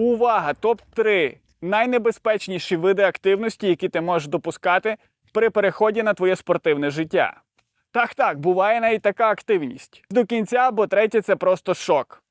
Увага! Топ-3 найнебезпечніші види активності, які ти можеш допускати при переході на твоє спортивне життя. Так, так, буває навіть така активність. До кінця, бо третє це просто шок.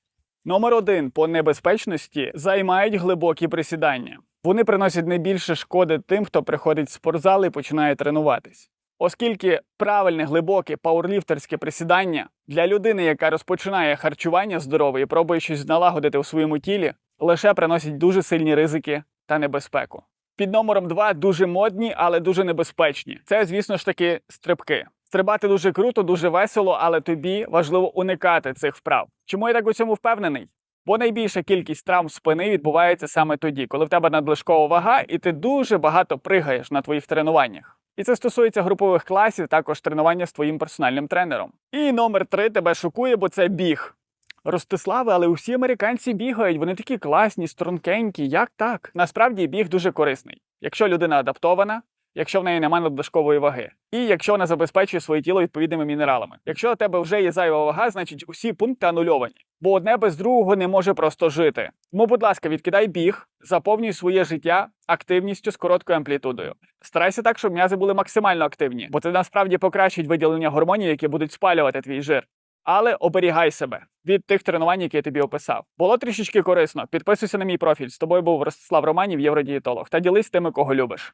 Номер один по небезпечності займають глибокі присідання. Вони приносять найбільше шкоди тим, хто приходить в спортзал і починає тренуватись. Оскільки правильне глибоке пауерліфтерське присідання для людини, яка розпочинає харчування здорове і пробує щось налагодити у своєму тілі, лише приносить дуже сильні ризики та небезпеку. Під номером 2 дуже модні, але дуже небезпечні. Це, звісно ж таки, стрибки. Стрибати дуже круто, дуже весело, але тобі важливо уникати цих вправ. Чому я так у цьому впевнений? Бо найбільша кількість травм спини відбувається саме тоді, коли в тебе надлишкова вага, і ти дуже багато пригаєш на твоїх тренуваннях. І це стосується групових класів, також тренування з твоїм персональним тренером. І номер три тебе шокує, бо це біг. Ростиславе, але усі американці бігають, вони такі класні, стрункенькі. Як так? Насправді біг дуже корисний, якщо людина адаптована, якщо в неї немає надлишкової ваги, і якщо вона забезпечує своє тіло відповідними мінералами. Якщо у тебе вже є зайва вага, значить усі пункти анульовані, бо одне без другого не може просто жити. Тому, будь ласка, відкидай біг, заповнюй своє життя активністю з короткою амплітудою. Старайся так, щоб м'язи були максимально активні, бо це насправді покращить виділення гормонів, які будуть спалювати твій жир. Але оберігай себе від тих тренувань, які я тобі описав. Було трішечки корисно. Підписуйся на мій профіль. З тобою був Ростислав Романів, євродієтолог, та ділись тими, кого любиш.